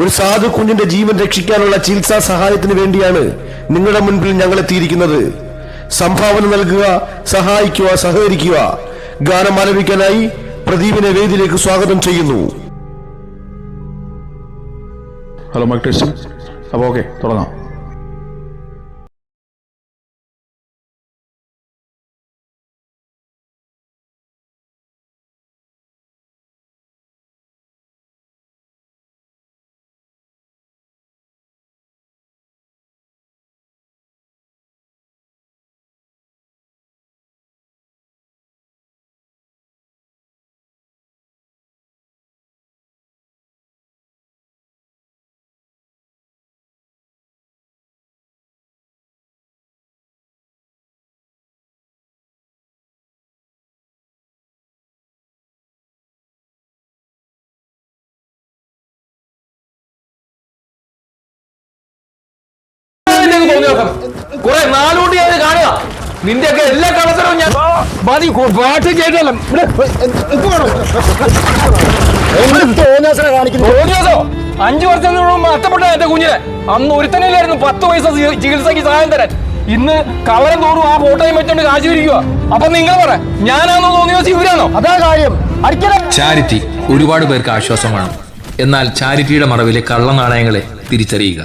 ഒരു സാധു കുഞ്ഞിന്റെ ജീവൻ രക്ഷിക്കാനുള്ള ചികിത്സാ സഹായത്തിന് വേണ്ടിയാണ് നിങ്ങളുടെ മുൻപിൽ ഞങ്ങൾ എത്തിയിരിക്കുന്നത്. സംഭാവന നൽകുക സഹായിക്കുക സഹകരിക്കുക. ഗാനം ആലപിക്കാനായി പ്രദീപിനെ വേദിയിലേക്ക് സ്വാഗതം ചെയ്യുന്നു. ഹലോ മൈക്ക് അപ്പോ ഓക്കെ തുടങ്ങാം. കുറെ നാളുകൊണ്ട് ഞാൻ കാണുക. നിന്റെയൊക്കെ എല്ലാ കളത്തരവും ഞാൻ മതി പാട്ട് കേട്ടല്ലോ അഞ്ചു വർഷം മുമ്പ് നഷ്ടപ്പെട്ട എന്റെ കുഞ്ഞിനെ അന്ന് ഒരുത്തനില്ലായിരുന്നു. പത്ത് പൈസ ചികിത്സക്ക് ചികിത്സയ്ക്ക് സഹായം തരാൻ. ഇന്ന് കവരം തോറും ആ ഫോട്ടോയും വെച്ചോണ്ട് കാശ് പിരിക്കുക. അപ്പൊ നിങ്ങൾ പറ ഞാനാണോ തോന്നിയോ ഇവരാണോ? അതാ കാര്യം. ചാരിറ്റി ഒരുപാട് പേർക്ക് ആശ്വാസമാണ് എന്നാൽ ചാരിറ്റിയുടെ മറവിലെ കള്ളനാണയങ്ങളെ തിരിച്ചറിയുക.